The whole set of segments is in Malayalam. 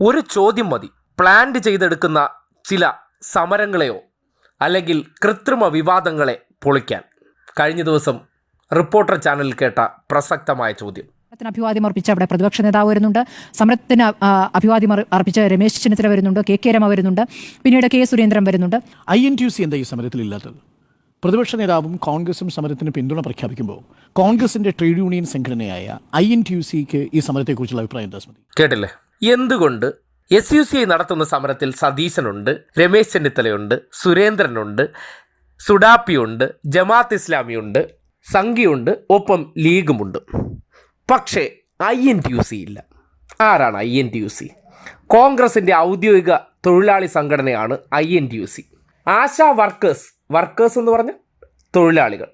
ഒരു ചോദ്യം മതി. പ്ലാന്റ് ചെയ്തെടുക്കുന്ന ചില സമരങ്ങളെയോ അല്ലെങ്കിൽ കൃത്രിമ വിവാദങ്ങളെ പൊളിക്കാൻ. കഴിഞ്ഞ ദിവസം റിപ്പോർട്ടർ ചാനലിൽ കേട്ട പ്രസക്തമായ ചോദ്യം. സമരത്തിന് അഭിവാദ്യം അർപ്പിച്ച അവിടെ പ്രതിപക്ഷ നേതാവ് വരുന്നുണ്ട്. സമരത്തിന് അഭിവാദ്യം അർ- അർപ്പിച്ച രമേശ് ചെന്നിത്തല വരുന്നുണ്ട് കെ കെ രമ വരുന്നുണ്ട് പിന്നീട് കെ സുരേന്ദ്രൻ വരുന്നുണ്ട്. I N T U C എന്താ ഈ സമരത്തിൽ ഇല്ലാത്തത്? പ്രതിപക്ഷ നേതാവും കോൺഗ്രസും സമരത്തിന് പിന്തുണ പ്രഖ്യാപിക്കുമ്പോൾ കോൺഗ്രസിന്റെ ട്രേഡ് യൂണിയൻ സംഘടനയായ ഐ എൻ ടി യു സിക്ക് ഈ സമരത്തെക്കുറിച്ചുള്ള അഭിപ്രായം എന്താ കേട്ടില്ലേ? എന്തുകൊണ്ട് എസ് യു സി ഐ നടത്തുന്ന സമരത്തിൽ സതീശനുണ്ട് രമേശ് ചെന്നിത്തലയുണ്ട് സുരേന്ദ്രനുണ്ട് സുഡാപ്പിയുണ്ട് ജമാഅത്ത് ഇസ്ലാമിയുണ്ട് സംഘിയുണ്ട് ഒപ്പം ലീഗുമുണ്ട്. പക്ഷേ I N T U C ഇല്ല. ആരാണ് I N T U C കോൺഗ്രസിന്റെ ഔദ്യോഗിക തൊഴിലാളി സംഘടനയാണ് I N T U C Asha workers workers എന്ന് പറഞ്ഞാൽ തൊഴിലാളികൾ.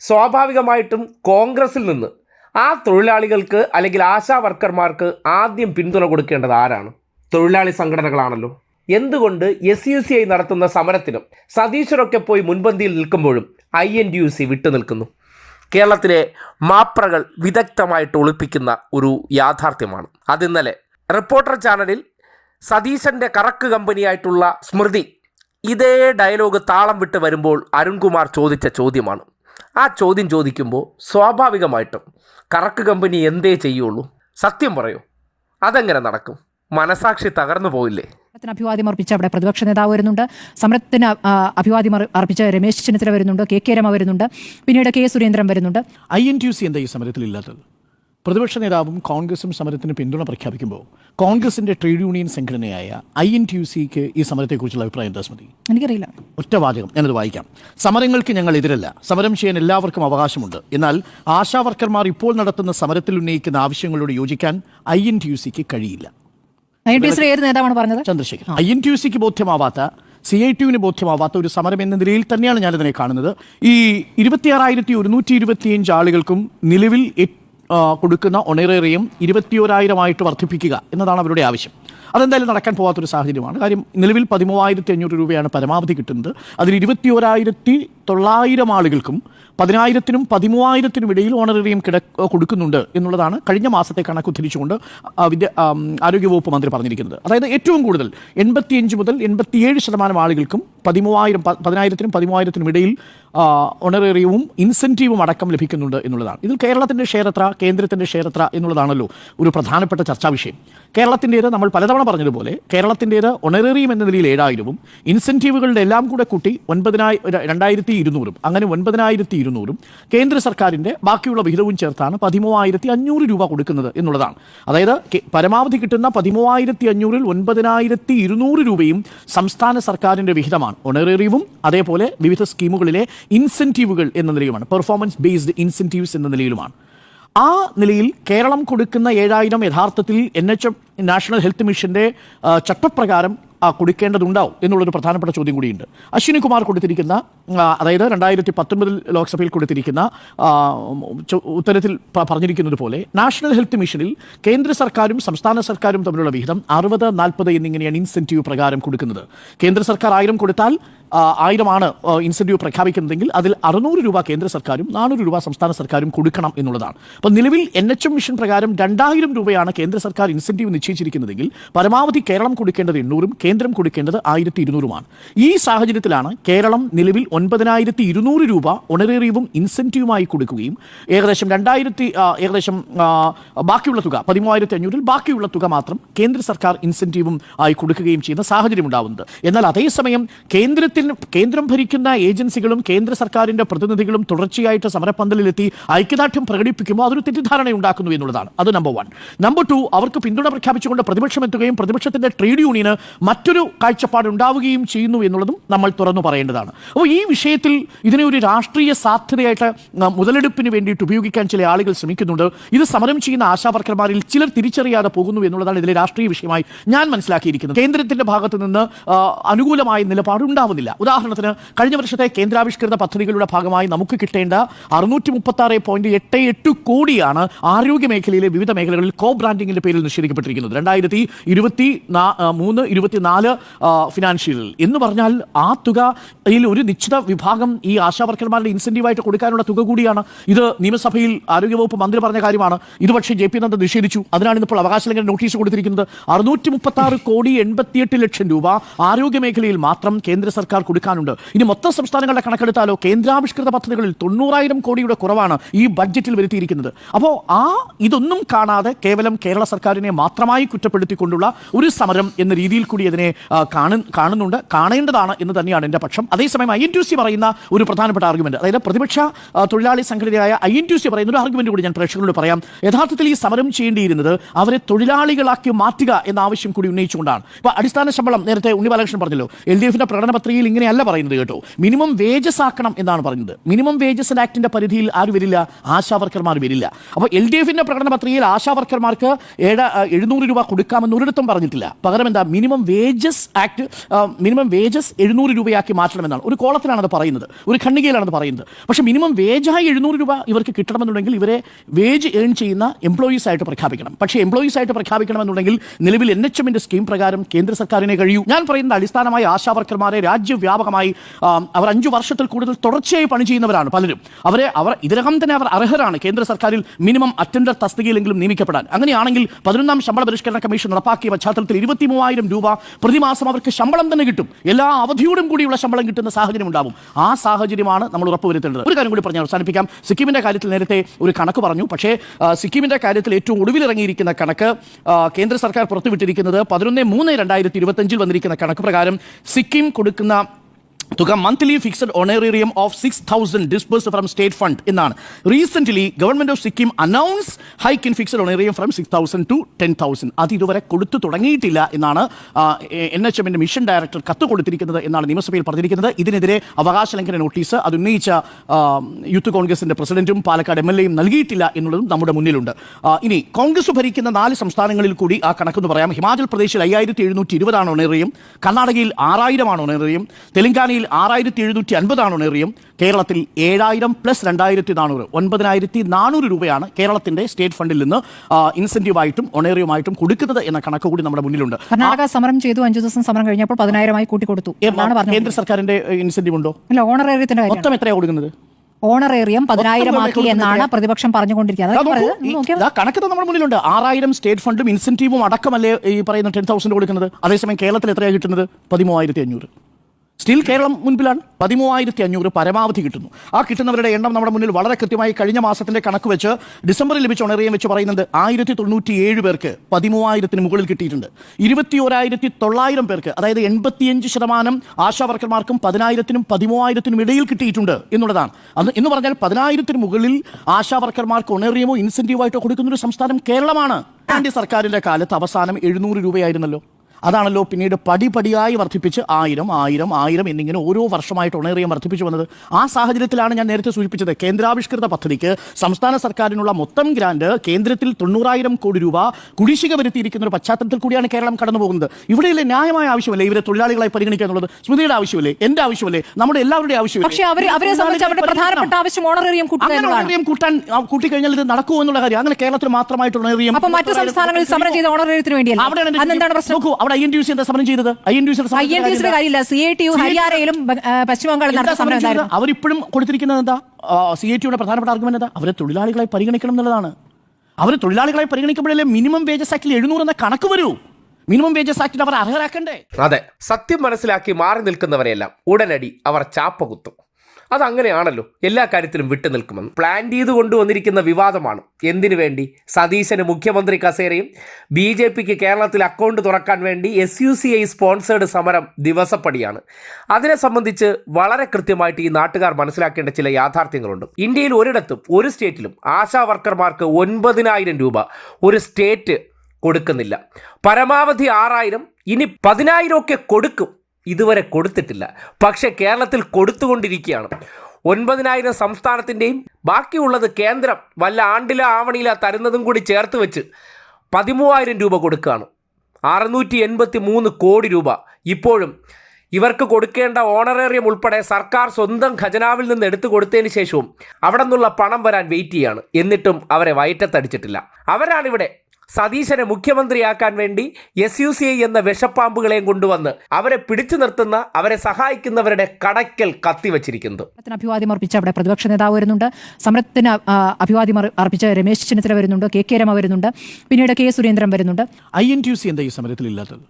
സ്വാഭാവികമായിട്ടും കോൺഗ്രസിൽ നിന്ന് ആ തൊഴിലാളികൾക്ക് അല്ലെങ്കിൽ ആശാ വർക്കർമാർക്ക് ആദ്യം പിന്തുണ കൊടുക്കേണ്ടത് ആരാണ്? തൊഴിലാളി സംഘടനകളാണല്ലോ. എന്തുകൊണ്ട് എസ് യു സി ഐ നടത്തുന്ന സമരത്തിനും സതീശ്വരൊക്കെ പോയി മുൻപന്തിയിൽ നിൽക്കുമ്പോഴും I N D U C വിട്ടു നിൽക്കുന്നു. കേരളത്തിലെ മാപ്രകൾ വിദഗ്ധമായിട്ട് ഒളിപ്പിക്കുന്ന ഒരു യാഥാർത്ഥ്യമാണ്. അതിന്നലെ റിപ്പോർട്ടർ ചാനലിൽ സതീശന്റെ കറക്ക് കമ്പനിയായിട്ടുള്ള സ്മൃതി ഇതേ ഡയലോഗ് താളം വിട്ട് വരുമ്പോൾ അരുൺകുമാർ ചോദിച്ച ചോദ്യമാണ്. ആ ചോദ്യം ചോദിക്കുമ്പോൾ സ്വാഭാവികമായിട്ടും കറക്ക് കമ്പനി എന്തേ ചെയ്യുള്ളൂ? സത്യം പറയൂ അതെങ്ങനെ നടക്കും? മനസാക്ഷി തകർന്നു പോയില്ലേ? സമരത്തിന് അഭിവാദ്യം അർപ്പിച്ച അവിടെ പ്രതിപക്ഷ നേതാവ് വരുന്നുണ്ട്. സമരത്തിന് അഭിവാദ്യം അർ- അർപ്പിച്ച രമേശ് ചെന്നിത്തല വരുന്നുണ്ട് കെ കെ രമ വരുന്നുണ്ട്. പിന്നീട് കെ സുരേന്ദ്രൻ വരുന്നുണ്ട്. I N T U C എന്താ ഈ സമരത്തിലില്ലാത്തത്? പ്രതിപക്ഷ നേതാവും കോൺഗ്രസും സമരത്തിന് പിന്തുണ പ്രഖ്യാപിക്കുമ്പോൾ കോൺഗ്രസിന്റെ ട്രേഡ് യൂണിയൻ സംഘടനയായ ഐ എൻ ടി യു സിക്ക് ഈ സമരത്തെക്കുറിച്ചുള്ള അഭിപ്രായം എന്താ സ്മൃതി? എനിക്കറിയില്ല. ഒറ്റ വാചകം ഞാനത് വായിക്കാം. സമരങ്ങൾക്ക് ഞങ്ങൾ എതിരല്ല. സമരം ചെയ്യാൻ എല്ലാവർക്കും അവകാശമുണ്ട്. എന്നാൽ ആശാവർക്കർമാർ ഇപ്പോൾ നടത്തുന്ന സമരത്തിൽ ഉന്നയിക്കുന്ന ആവശ്യങ്ങളോട് യോജിക്കാൻ ഐ എൻ ടി യു സിക്ക് കഴിയില്ല. Chandrasekharan. Chandrashekhar I N T U സിക്ക് ബോധ്യമാവാത്ത സി ഐ ടിയുവിന് ബോധ്യമാവാത്ത ഒരു സമരം എന്ന നിലയിൽ തന്നെയാണ് ഞാനിതിനെ കാണുന്നത്. ഈ ഇരുപത്തിയാറായിരത്തി ഒരുന്നൂറ്റി ഇരുപത്തിയഞ്ച് ആളുകൾക്കും നിലവിൽ കൊടുക്കുന്ന ഒണറേറിയം ഇരുപത്തിയോരായിരമായിട്ട് വർദ്ധിപ്പിക്കുക എന്നതാണ് അവരുടെ ആവശ്യം. അതെന്തായാലും നടക്കാൻ പോകാത്തൊരു സാഹചര്യമാണ്. കാര്യം നിലവിൽ പതിമൂവായിരത്തി അഞ്ഞൂറ് രൂപയാണ് പരമാവധി കിട്ടുന്നത്. അതിൽ ഇരുപത്തിയോരായിരത്തി തൊള്ളായിരം ആളുകൾക്കും പതിനായിരത്തിനും പതിമൂവായിരത്തിനും ഇടയിൽ ഓണറേറിയം കിട കൊടുക്കുന്നുണ്ട് എന്നുള്ളതാണ് കഴിഞ്ഞ മാസത്തെ കണക്ക് ഉദ്ധരിച്ചുകൊണ്ട് ആ, വിദ്യ ആരോഗ്യവകുപ്പ് മന്ത്രി പറഞ്ഞിരിക്കുന്നത്. അതായത് ഏറ്റവും കൂടുതൽ എൺപത്തിയഞ്ച് മുതൽ എൺപത്തിയേഴ് ശതമാനം ആളുകൾക്കും പതിമൂവായിരം പതിനായിരത്തിനും പതിമൂവായിരത്തിനും ഇടയിൽ ഓണറേറിയവും ഇൻസെന്റീവും അടക്കം ലഭിക്കുന്നുണ്ട് എന്നുള്ളതാണ്. ഇതിൽ കേരളത്തിന്റെ ഷെയർ എത്ര കേന്ദ്രത്തിന്റെ ഷെയർ എത്ര എന്നുള്ളതാണല്ലോ ഒരു പ്രധാനപ്പെട്ട ചർച്ചാ വിഷയം. കേരളത്തിന്റേത് നമ്മൾ പലതവണ പറഞ്ഞതുപോലെ കേരളത്തിന്റേത് ഒണറേറിയം എന്ന നിലയിൽ ഏഴായിരവും ഇൻസെന്റീവുകളുടെ എല്ലാം കൂടെ കൂട്ടി ഒൻപതിനായി രണ്ടായിരത്തി ഇരുന്നൂറും അങ്ങനെ ഒൻപതിനായിരത്തി ഇരുന്നൂറും കേന്ദ്ര സർക്കാരിന്റെ ബാക്കിയുള്ള വിഹിതവും ചേർത്താണ് പതിമൂവായിരത്തി അഞ്ഞൂറ് രൂപ കൊടുക്കുന്നത് എന്നുള്ളതാണ്. അതായത് പരമാവധി കിട്ടുന്ന പതിമൂവായിരത്തി അഞ്ഞൂറിൽ ഒൻപതിനായിരത്തി ഇരുന്നൂറ് രൂപയും സംസ്ഥാന സർക്കാരിന്റെ വിഹിതമാണ്. ഒണറേറിയവും അതേപോലെ വിവിധ സ്കീമുകളിലെ ഇൻസെന്റീവുകൾ എന്ന നിലയുമാണ്. പെർഫോമൻസ് ബേസ്ഡ് ഇൻസെന്റീവ്സ് എന്ന നിലയിലുമാണ്. ആ നിലയിൽ കേരളം കൊടുക്കുന്ന ഏഴായിരം യഥാർത്ഥത്തിൽ എൻ എച്ച് നാഷണൽ ഹെൽത്ത് മിഷന്റെ ചട്ടപ്രകാരം കൊടുക്കേണ്ടതുണ്ടാവും എന്നുള്ളൊരു പ്രധാനപ്പെട്ട ചോദ്യം കൂടിയുണ്ട്. അശ്വിനി കുമാർ കൊടുത്തിരിക്കുന്ന അതായത് രണ്ടായിരത്തി പത്തൊൻപതിൽ ലോക്സഭയിൽ കൊടുത്തിരിക്കുന്ന ഉത്തരത്തിൽ പറഞ്ഞിരിക്കുന്നത് പോലെ നാഷണൽ ഹെൽത്ത് മിഷനിൽ കേന്ദ്ര സർക്കാരും സംസ്ഥാന സർക്കാരും തമ്മിലുള്ള വിഹിതം അറുപത് നാൽപ്പത് എന്നിങ്ങനെയാണ് ഇൻസെന്റീവ് പ്രകാരം കൊടുക്കുന്നത്. കേന്ദ്ര സർക്കാർ ആയിരം കൊടുത്താൽ ആയിരമാണ് ഇൻസെന്റീവ് പ്രഖ്യാപിക്കുന്നതെങ്കിൽ അതിൽ അറുന്നൂറ് രൂപ കേന്ദ്ര സർക്കാരും നാനൂറ് രൂപ സംസ്ഥാന സർക്കാരും കൊടുക്കണം എന്നുള്ളതാണ്. അപ്പോൾ നിലവിൽ എൻ എച്ച് എം മിഷൻ പ്രകാരം രണ്ടായിരം രൂപയാണ് കേന്ദ്ര സർക്കാർ ഇൻസെന്റീവ് നിശ്ചയിച്ചിരിക്കുന്നതെങ്കിൽ പരമാവധി കേരളം കൊടുക്കേണ്ടത് എണ്ണൂറും കേന്ദ്രം കൊടുക്കേണ്ടത് ആയിരത്തി ഇരുന്നൂറുമാണ്. ഈ സാഹചര്യത്തിലാണ് കേരളം നിലവിൽ ഒൻപതിനായിരത്തി ഇരുന്നൂറ് രൂപ ഒണറേറിയവും ഇൻസെന്റീവുമായി കൊടുക്കുകയും ഏകദേശം രണ്ടായിരത്തി ഏകദേശം ബാക്കിയുള്ള തുക പതിമൂവായിരത്തി അഞ്ഞൂറിൽ ബാക്കിയുള്ള തുക മാത്രം കേന്ദ്ര സർക്കാർ ഇൻസെന്റീവും ആയി കൊടുക്കുകയും ചെയ്യുന്ന സാഹചര്യം ഉണ്ടാവുന്നത്. എന്നാൽ അതേസമയം കേന്ദ്രത്തിൽ കേന്ദ്രം ഭരിക്കുന്ന ഏജൻസികളും കേന്ദ്ര സർക്കാരിന്റെ പ്രതിനിധികളും തുടർച്ചയായിട്ട് സമരപ്പന്തലിലെത്തി ഐക്യദാർഢ്യം പ്രകടിപ്പിക്കുമ്പോൾ അതൊരു തെറ്റിദ്ധാരണ ഉണ്ടാക്കുന്നു എന്നുള്ളതാണ്. അത് നമ്പർ വൺ നമ്പർ ടു അവർക്ക് പിന്തുണ പ്രഖ്യാപിച്ചുകൊണ്ട് പ്രതിപക്ഷം എത്തുകയും പ്രതിപക്ഷത്തിന്റെ ട്രേഡ് യൂണിയന് മറ്റൊരു കാഴ്ചപ്പാട് ഉണ്ടാവുകയും ചെയ്യുന്നു എന്നുള്ളതും നമ്മൾ തുറന്നു പറയേണ്ടതാണ്. അപ്പോൾ ഈ വിഷയത്തിൽ ഇതിനെ ഒരു രാഷ്ട്രീയ സാധ്യതയായിട്ട് മുതലെടുപ്പിന് വേണ്ടിയിട്ട് ഉപയോഗിക്കാൻ ചില ആളുകൾ ശ്രമിക്കുന്നുണ്ട്. ഇത് സമരം ചെയ്യുന്ന ആശാവർക്കർമാരിൽ ചിലർ തിരിച്ചറിയാതെ പോകുന്നു എന്നുള്ളതാണ് ഇതിലെ രാഷ്ട്രീയ വിഷയമായി ഞാൻ മനസ്സിലാക്കിയിരിക്കുന്നത്. കേന്ദ്രത്തിന്റെ ഭാഗത്ത് നിന്ന് അനുകൂലമായ നിലപാട് ഉണ്ടാവുന്നില്ല ഉദാഹരണത്തിന് കഴിഞ്ഞ വർഷത്തെ കേന്ദ്രാവിഷ്കൃത പദ്ധതികളുടെ ഭാഗമായി നമുക്ക് കിട്ടേണ്ട അറുന്നൂറ്റി മുപ്പത്തി ആറ് പോയിന്റ് എട്ട് എട്ട് കോടിയാണ് ആരോഗ്യ മേഖലയിലെ വിവിധ മേഖലകളിൽ കോ ബ്രാൻഡിങ്ങിന്റെ പേരിൽ നിഷേധിക്കപ്പെട്ടിരിക്കുന്നത്. രണ്ടായിരത്തി ഇരുപത്തി മൂന്ന് ഇരുപത്തി നാല് ഫിനാൻഷ്യൽ എന്ന് പറഞ്ഞാൽ ആ തുക ഒരു നിശ്ചിത വിഭാഗം ഈ ആശാവർക്കർമാരുടെ ഇൻസെന്റീവായിട്ട് കൊടുക്കാനുള്ള തുക കൂടിയാണ്. ഇത് നിയമസഭയിൽ ആരോഗ്യവകുപ്പ് മന്ത്രി പറഞ്ഞ കാര്യമാണ്. ഇത് പക്ഷേ ജെ പി നദ്ദ നിഷേധിച്ചു. അതിനാണ് ഇന്നിപ്പോൾ അവകാശ ലംഘന നോട്ടീസ് കൊടുത്തിരിക്കുന്നത്. അറുന്നൂറ്റി മുപ്പത്തി ആറ് കോടി എൺപത്തിയെട്ട് ലക്ഷം രൂപ ആരോഗ്യ മേഖലയിൽ മാത്രം കേന്ദ്ര സർക്കാർ കൊടുക്കാനുണ്ട്. ഇനി മൊത്തം സംസ്ഥാനങ്ങളുടെ കണക്കെടുത്താലോ? കേന്ദ്രാവിഷ്കൃത പദ്ധതികളിൽ തൊണ്ണൂറായിരം കോടിയുടെ കുറവാണ് ഈ ബഡ്ജറ്റിൽ വരുത്തിയിരിക്കുന്നത്. അപ്പോൾ ആ ഇതൊന്നും കാണാതെ കേവലം കേരള സർക്കാരിനെ മാത്രമായി കുറ്റപ്പെടുത്തിക്കൊണ്ടുള്ള ഒരു സമരം എന്ന രീതിയിൽ കൂടി അതിനെ കാണുന്നുണ്ട്. കാണേണ്ടതാണ് എന്ന് തന്നെയാണ് എന്റെ പക്ഷം. അതേസമയം ഐ എൻ സി പറയുന്ന ഒരു പ്രധാനപ്പെട്ട ആർഗ്യുമെന്റ് അതായത് പ്രതിപക്ഷ തൊഴിലാളി സംഘടനയായ ഐ എൻ ടി സി പറയുന്ന ഒരു ആർഗ്യുമെന്റ് കൂടി ഞാൻ പ്രേക്ഷകരോട് പറയാം. യഥാർത്ഥത്തിൽ ഈ സമരം ചെയ്യേണ്ടിയിരുന്നത് അവരെ തൊഴിലാളികളാക്കി മാറ്റുക എന്ന ആവശ്യം കൂടി ഉന്നയിച്ചുകൊണ്ടാണ്. ഇപ്പോൾ അടിസ്ഥാന ശമ്പളം നേരത്തെ ഉണ്ണി ബാലകൃഷ്ണൻ പറഞ്ഞല്ലോ എൽ ഡി എഫിന്റെ പ്രകടന പത്രികയിൽ ഇങ്ങനെയല്ല പറയുന്നത് കേട്ടോ. മിനിമം വേജസ് ആക്കണം എന്നാണ് പറയുന്നത്. മിനിമം വേജസ് ആക്ടിന്റെ പരിധിയിൽ ആര് വരില്ല? ആശാ വർക്കർമാർ വരില്ല. അപ്പോൾ എൽ ഡി എഫിന്റെ പ്രകടന പത്രികയിൽ ആശാവർക്കർമാർക്ക് ഏഴ് എഴുന്നൂറ് രൂപ കൊടുക്കാമെന്ന് ഒരിടത്തും പറഞ്ഞിട്ടില്ല. പകരം എന്താ? Minimum wages act minimum wages എഴുന്നൂറ് രൂപയാക്കി മാറ്റണമെന്നാണ്. ഒരു കോളത്തിലാണ് അത് പറയുന്നത്. ഒരു ഖണ്ണികയിലാണത് പറയുന്നത്. പക്ഷേ മിനിമം വേജായി എഴുന്നൂറ് രൂപ ഇവർക്ക് കിട്ടണമെന്നുണ്ടെങ്കിൽ ഇവരെ വേജ് ഏൺ ചെയ്യുന്ന എംപ്ലോയീസ് ആയിട്ട് പ്രഖ്യാപിക്കണം. പക്ഷേ എംപ്ലോയീസ് ആയിട്ട് പ്രഖ്യാപിക്കണമെന്നുണ്ടെങ്കിൽ നിലവിൽ എൻ എച്ച് എമ്മിന്റെ സ്കീം പ്രകാരം കേന്ദ്ര സർക്കാരിനെ കഴിയൂ. ഞാൻ പറയുന്നത് അടിസ്ഥാനമായി ആശാവർക്കർമാരെ രാജ്യവ്യാപകമായി അവർ അഞ്ച് വർഷത്തിൽ കൂടുതൽ തുടർച്ചയായി പണി ചെയ്യുന്നവരാണ് പലരും. അവരെ അവർ ഇതിനകം തന്നെ അവർ അർഹരാണ് കേന്ദ്ര സർക്കാരിൽ മിനിമം അറ്റൻഡർ തസ്തികയിലെങ്കിലും നിയമിക്കപ്പെടാൻ. അങ്ങനെയാണെങ്കിൽ പതിനൊന്നാം ശമ്പള പരിഷ്കരണ കമ്മീഷൻ നടപ്പാക്കിയ പശ്ചാത്തലത്തിൽ ഇരുപത്തി മൂവായിരം രൂപ പ്രതിമാസം അവർക്ക് ശമ്പളം തന്നെ കിട്ടും. എല്ലാ അവധിയോടും കൂടിയുള്ള ശമ്പളം കിട്ടുന്ന സാഹചര്യം ഉണ്ടാവും. ആ സാഹചര്യമാണ് നമ്മൾ ഉറപ്പുവരുത്തേണ്ടത്. ഒരു കാര്യം കൂടി പറഞ്ഞ് അവസാനിപ്പിക്കാം. സിക്കിമിന്റെ കാര്യത്തിൽ നേരത്തെ ഒരു കണക്ക് പറഞ്ഞു. പക്ഷേ സിക്കിമിന്റെ കാര്യത്തിൽ ഏറ്റവും ഒടുവിലിറങ്ങിയിരിക്കുന്ന കണക്ക് കേന്ദ്ര സർക്കാർ പുറത്തുവിട്ടിരിക്കുന്നത് പതിനൊന്ന് മൂന്ന് രണ്ടായിരത്തി ഇരുപത്തഞ്ചിൽ വന്നിരിക്കുന്ന കണക്ക് പ്രകാരം സിക്കിം കൊടുക്കുന്ന തുക monthly fixed honorarium of six thousand disburse from state fund എന്നാണ്. Recent government of Sikkim announce hike in fixed honorarium from six thousand to ten thousand അത് ഇതുവരെ കൊടുത്തു തുടങ്ങിയിട്ടില്ല എന്നാണ് എൻ എച്ച് എമ്മിന്റെ മിഷൻ ഡയറക്ടർ കത്ത് കൊടുത്തിരിക്കുന്നത് എന്നാണ് നിയമസഭയിൽ പറഞ്ഞിരിക്കുന്നത്. ഇതിനെതിരെ അവകാശ ലംഘന നോട്ടീസ് അത് ഉന്നയിച്ച യൂത്ത് കോൺഗ്രസിന്റെ പ്രസിഡന്റും പാലക്കാട് എം എൽ എയും നൽകിയിട്ടില്ല എന്നുള്ളതും നമ്മുടെ മുന്നിലുണ്ട്. ഇനി കോൺഗ്രസ് ഭരിക്കുന്ന നാല് സംസ്ഥാനങ്ങളിൽ കൂടി ആ കണക്കെന്ന് പറയാം. ഹിമാചൽ പ്രദേശിൽ അയ്യായിരത്തി എഴുന്നൂറ്റി ഇരുപതാണ് ഓണറേറിയം കർണാടകയിൽ ആറായിരമാണ് ഓണറേറിയം തെലങ്കാനയിൽ ആറായിരത്തി എഴുന്നൂറ്റി അൻപതാണ് ഓണറേറിയം കേരളത്തിൽ ഏഴായിരം പ്ലസ് രണ്ടായിരത്തി നാനൂറ് ഒൻപതിനായിരത്തി നാനൂറ് രൂപയാണ് കേരളത്തിന്റെ സ്റ്റേറ്റ് ഫണ്ടിൽ നിന്ന് ഇൻസെന്റീവായിട്ടും ഒണേറിയുമായിട്ടും കൊടുക്കുന്നത് എന്ന കണക്ക് കൂടി നമ്മുടെ മുന്നിലുണ്ട്. കർണാടക സമരം ചെയ്തു അഞ്ചു ദിവസം സമരം കഴിഞ്ഞപ്പോൾ പതിനായിരമായി കൂട്ടി കൊടുത്തു കേന്ദ്ര സർക്കാരിന്റെ ഇൻസെന്റീവ് ഉണ്ടോ? അല്ല ഓണറേറിയത്തിന്റെ മൊത്തം എത്രയാണ് കൊടുക്കുന്നത്? ഓണറേറിയം പതിനായിരം മൊത്തം ആക്കി എന്നാണ് പ്രതിപക്ഷം പറഞ്ഞുകൊണ്ടിരിക്കുന്നത്. കണക്ക് നമ്മുടെ മുന്നിലുണ്ട്? ആറായിരം സ്റ്റേറ്റ് ഫണ്ടും ഇൻസെന്റീവും അടക്കമല്ലേ ഈ പറയുന്ന ടെൻ തൗസൻഡ് കൊടുക്കുന്നത്? അതേസമയം കേരളത്തിൽ എത്രയാണ് കിട്ടുന്നത്? പതിമൂവായിരത്തി അഞ്ഞൂറ്. സ്റ്റിൽ കേരളം മുൻപിലാണ്. പതിമൂവായിരത്തി അഞ്ഞൂറ് പരമാവധി കിട്ടുന്നു. ആ കിട്ടുന്നവരുടെ എണ്ണം നമ്മുടെ മുന്നിൽ വളരെ കൃത്യമായി കഴിഞ്ഞ മാസത്തിന്റെ കണക്ക് വെച്ച് ഡിസംബറിൽ ലഭിച്ച ഉണറിയം വെച്ച് പറയുന്നത് ആയിരത്തി തൊണ്ണൂറ്റി ഏഴ് പേർക്ക് പതിമൂവായിരത്തിന് മുകളിൽ കിട്ടിയിട്ടുണ്ട്. ഇരുപത്തി ഓരായിരത്തി തൊള്ളായിരം പേർക്ക് അതായത് എൺപത്തിയഞ്ച് ശതമാനം ആശാ വർക്കർമാർക്കും പതിനായിരത്തിനും പതിമൂവായിരത്തിനും ഇടയിൽ കിട്ടിയിട്ടുണ്ട് എന്നുള്ളതാണ്. അത് എന്ന് പറഞ്ഞാൽ പതിനായിരത്തിന് മുകളിൽ ആശാ വർക്കർമാർക്ക് ഉണറിയമോ ഇൻസെന്റീവോ ആയിട്ടോ കൊടുക്കുന്ന ഒരു സംസ്ഥാനം കേരളമാണ് സർക്കാരിന്റെ കാലത്ത് അവസാനം എഴുന്നൂറ് രൂപയായിരുന്നല്ലോ. അതാണല്ലോ പിന്നീട് പടിപടിയായി വർദ്ധിപ്പിച്ച് ആയിരം ആയിരം ആയിരം എന്നിങ്ങനെ ഓരോ വർഷമായിട്ട് ഉണരെയും വർദ്ധിപ്പിച്ചു വന്നത്. ആ സാഹചര്യത്തിലാണ് ഞാൻ നേരത്തെ സൂചിപ്പിച്ചത്. കേന്ദ്രാവിഷ്കൃത പദ്ധതിക്ക് സംസ്ഥാന സർക്കാരിനുള്ള മൊത്തം ഗ്രാന്റ് കേന്ദ്രത്തിൽ തൊണ്ണൂറായിരം കോടി രൂപ കുടിശ്ശിക വരുത്തിയിരിക്കുന്ന ഒരു പശ്ചാത്തലത്തിൽ കൂടിയാണ് കേരളം കടന്നു പോകുന്നത് ഇവിടെയല്ലേ ന്യായമായ ആവശ്യമല്ലേ ഇവരെ തൊഴിലാളികളായി പരിഗണിക്കുക എന്നുള്ളത്? സ്മൃതിയുടെ ആവശ്യമല്ലേ? എന്റെ ആവശ്യമല്ലേ? നമ്മുടെ എല്ലാവരുടെയും ആവശ്യമല്ലേ? പക്ഷേ അവരെ അവരെ സംബന്ധിച്ച് അവരുടെ പ്രധാനപ്പെട്ട ആവശ്യം ഓണറേറിയം കൂട്ടാൻ കൂട്ടിക്കഴിഞ്ഞാൽ ഇത് നടക്കുമോ എന്നുള്ള കാര്യം. അങ്ങനെ കേരളത്തിൽ മാത്രമായിട്ട് ഓണറേറിയം മറ്റു സംസ്ഥാനങ്ങളിൽ സമരം ചെയ്ത ഓണറേറിയത്തിന് അവിടെയാണ് നോക്കൂ അവിടെ I N T U C എന്താ സമരം ചെയ്തത്? I N T U I N T കാര്യമില്ല. സി ഐ ടി യു ഹരിയാനയിലും പശ്ചിമ ബംഗാളിൽ നടത്തിയ സമരം എന്തായിരുന്നു അവരിപ്പോഴും കൊടുത്തിരിക്കുന്നത് എന്താ? സി ഐ ടിയുടെ പ്രധാനപ്പെട്ട ആർഗ്യുമെന്റ് എന്താ? അവരെ തൊഴിലാളികളെ പരിഗണിക്കണം എന്നുള്ളതാണ്. അവരെ തൊഴിലാളികളെ പരിഗണിക്കുമ്പോഴല്ലേ മിനിമം വേജസ് ആക്ടിൽ എഴുന്നൂറ് എന്ന കണക്ക് വരൂ? മിനിമം വേജസ് ആക്ടിൽ അവർ അർഹരാക്കണ്ടേ? അതെ സത്യം മനസ്സിലാക്കി മാറി നിൽക്കുന്നവരെയെല്ലാം ഉടനടി അവർ ചാപ്പ കുത്തും അതങ്ങനെയാണല്ലോ എല്ലാ കാര്യത്തിലും വിട്ടു നിൽക്കുമെന്ന്. പ്ലാൻ ചെയ്ത് കൊണ്ടുവന്നിരിക്കുന്ന വിവാദമാണ്. എന്തിനു വേണ്ടി? സതീശന് മുഖ്യമന്ത്രി കസേരയും ബി ജെ പിക്ക് കേരളത്തിൽ അക്കൗണ്ട് തുറക്കാൻ വേണ്ടി S U C I sponsored സമരം ദിവസപ്പടിയാണ്. അതിനെ സംബന്ധിച്ച് വളരെ കൃത്യമായിട്ട് ഈ നാട്ടുകാർ മനസ്സിലാക്കേണ്ട ചില യാഥാർത്ഥ്യങ്ങളുണ്ട്. ഇന്ത്യയിൽ ഒരിടത്തും ഒരു സ്റ്റേറ്റിലും ആശാ വർക്കർമാർക്ക് ഒൻപതിനായിരം രൂപ ഒരു സ്റ്റേറ്റ് കൊടുക്കുന്നില്ല. പരമാവധി ആറായിരം ഇനി പതിനായിരം ഒക്കെ കൊടുക്കും. ഇതുവരെ കൊടുത്തിട്ടില്ല. പക്ഷെ കേരളത്തിൽ കൊടുത്തുകൊണ്ടിരിക്കുകയാണ്. ഒൻപതിനായിരം സംസ്ഥാനത്തിന്റെയും ബാക്കിയുള്ളത് കേന്ദ്രം വല്ല ആണ്ടില ആവണിയില തരുന്നതും കൂടി ചേർത്ത് വെച്ച് പതിമൂവായിരം രൂപ കൊടുക്കുകയാണ്. അറുന്നൂറ്റി എൺപത്തി മൂന്ന് കോടി രൂപ. ഇപ്പോഴും ഇവർക്ക് കൊടുക്കേണ്ട ഓണറേറിയം ഉൾപ്പെടെ സർക്കാർ സ്വന്തം ഖജനാവിൽ നിന്ന് എടുത്തു കൊടുത്തതിന് ശേഷവും അവിടെ നിന്നുള്ള പണം വരാൻ വെയിറ്റ് ചെയ്യാണ്. എന്നിട്ടും അവരെ വയറ്റത്തടിച്ചിട്ടില്ല. അവരാണിവിടെ സതീശനെ മുഖ്യമന്ത്രിയാക്കാൻ വേണ്ടി എസ് യു സി ഐ എന്ന വിഷപ്പാമ്പുകളെയും കൊണ്ടുവന്ന് അവരെ പിടിച്ചു നിർത്തുന്ന അവരെ സഹായിക്കുന്നവരുടെ കടക്കൽ കത്തിവച്ചിരിക്കുന്നത് സമരത്തിന് അഭിവാദ്യം അർപ്പിച്ച അവിടെ പ്രതിപക്ഷ നേതാവ് വരുന്നുണ്ട്. സമരത്തിന് അഭിവാദ്യം അർപ്പിച്ച രമേശ് ചെന്നിത്തല വരുന്നുണ്ട് കെ കെ രമ വരുന്നുണ്ട് പിന്നീട് കെ സുരേന്ദ്രൻ വരുന്നുണ്ട്. ഐ എൻ ടി സി എന്താ ഈ സമരത്തിൽ ഇല്ലാത്തത്?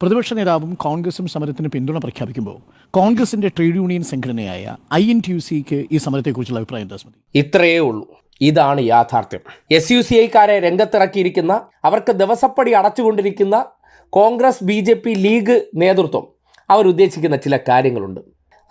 പ്രതിപക്ഷ നേതാവും കോൺഗ്രസും സമരത്തിന് പിന്തുണ പ്രഖ്യാപിക്കുമ്പോൾ കോൺഗ്രസിന്റെ ട്രേഡ് യൂണിയൻ സംഘടനയായ ഐ എൻ ടി യു സിക്ക് ഈ സമരത്തെക്കുറിച്ചുള്ള അഭിപ്രായം എന്താ ഇത്രയേ ഉള്ളൂ. ഇതാണ് യാഥാർത്ഥ്യം. എസ് യു സി ഐക്കാരെ രംഗത്തിറക്കിയിരിക്കുന്ന അവർക്ക് ദിവസപ്പടി അടച്ചുകൊണ്ടിരിക്കുന്ന Congress B J P League നേതൃത്വം അവരുദ്ദേശിക്കുന്ന ചില കാര്യങ്ങളുണ്ട്.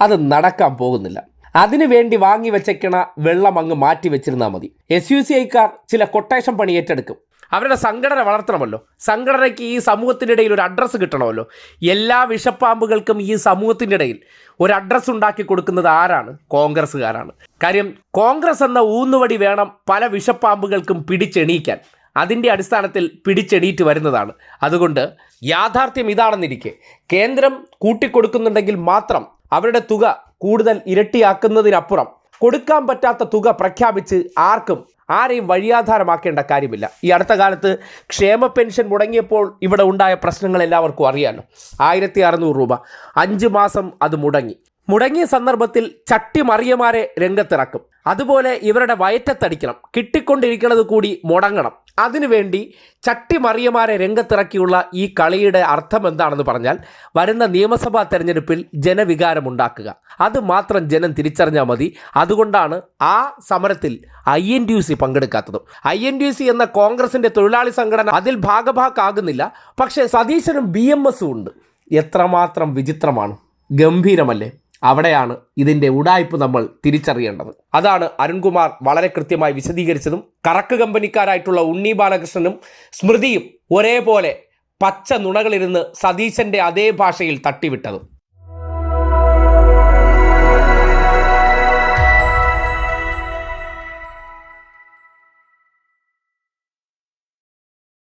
അത് നടക്കാൻ പോകുന്നില്ല. അതിനുവേണ്ടി വാങ്ങി വെച്ചേക്കണ വെള്ളം അങ്ങ് മാറ്റി വെച്ചിരുന്നാൽ മതി. എസ് യു സി ഐക്കാർ ചില കൊട്ടേഷൻ പണി ഏറ്റെടുക്കും. അവരുടെ സംഘടന വളർത്തണമല്ലോ. സംഘടനയ്ക്ക് ഈ സമൂഹത്തിന്റെ ഇടയിൽ ഒരു അഡ്രസ്സ് കിട്ടണമല്ലോ. എല്ലാ വിഷപ്പാമ്പുകൾക്കും ഈ സമൂഹത്തിന്റെ ഇടയിൽ ഒരു അഡ്രസ്സ് ഉണ്ടാക്കി കൊടുക്കുന്നത് ആരാണ്? കോൺഗ്രസ്സുകാരാണ്. കാര്യം കോൺഗ്രസ് എന്ന ഊന്നുവടി വേണം പല വിഷപ്പാമ്പുകൾക്കും പിടിച്ചെണീക്കാൻ. അതിന്റെ അടിസ്ഥാനത്തിൽ പിടിച്ചെണീറ്റ് വരുന്നതാണ്. അതുകൊണ്ട് യാഥാർത്ഥ്യം ഇതാണെന്നിരിക്കെ. കേന്ദ്രം കൂട്ടിക്കൊടുക്കുന്നുണ്ടെങ്കിൽ മാത്രം അവരുടെ തുക കൂടുതൽ ഇരട്ടിയാക്കുന്നതിനപ്പുറം കൊടുക്കാൻ പറ്റാത്ത തുക പ്രഖ്യാപിച്ച് ആർക്കും ആരെയും വഴിയാധാരമാക്കേണ്ട കാര്യമില്ല. ഈ അടുത്ത കാലത്ത് ക്ഷേമ പെൻഷൻ മുടങ്ങിയപ്പോൾ ഇവിടെ ഉണ്ടായ പ്രശ്നങ്ങൾ എല്ലാവർക്കും അറിയാമല്ലോ ആയിരത്തി അറുന്നൂറ് രൂപ. അഞ്ച് മാസം അത് മുടങ്ങി. മുടങ്ങിയ സന്ദർഭത്തിൽ ചട്ടി മറിയമാരെ രംഗത്തിറക്കും. അതുപോലെ ഇവരുടെ വയറ്റത്തടിക്കണം. കിട്ടിക്കൊണ്ടിരിക്കുന്നത് കൂടി മുടങ്ങണം. അതിനുവേണ്ടി ചട്ടി മറിയമാരെ രംഗത്തിറക്കിയുള്ള ഈ കളിയുടെ അർത്ഥം എന്താണെന്ന് പറഞ്ഞാൽ വരുന്ന നിയമസഭാ തെരഞ്ഞെടുപ്പിൽ ജനവികാരമുണ്ടാക്കുക. അത് മാത്രം ജനം തിരിച്ചറിഞ്ഞാൽ മതി. അതുകൊണ്ടാണ് ആ സമരത്തിൽ ഐ എൻ ഡി സി പങ്കെടുക്കാത്തതും. ഐ എൻ ഡി സി എന്ന കോൺഗ്രസിന്റെ തൊഴിലാളി സംഘടന അതിൽ ഭാഗഭാക്കാകുന്നില്ല. പക്ഷേ സതീശനും ബി എം എസും ഉണ്ട്. എത്രമാത്രം വിചിത്രമാണ്. ഗംഭീരമല്ലേ? അവിടെയാണ് ഇതിന്റെ ഉടായ്പ് നമ്മൾ തിരിച്ചറിയേണ്ടത്. അതാണ് അരുൺകുമാർ വളരെ കൃത്യമായി വിശദീകരിച്ചതും കറക്ക് കമ്പനിക്കാരായിട്ടുള്ള ഉണ്ണി ബാലകൃഷ്ണനും സ്മൃതിയും ഒരേപോലെ പച്ച നുണകളിരുന്ന് സതീശന്റെ അതേ ഭാഷയിൽ തട്ടിവിട്ടതും.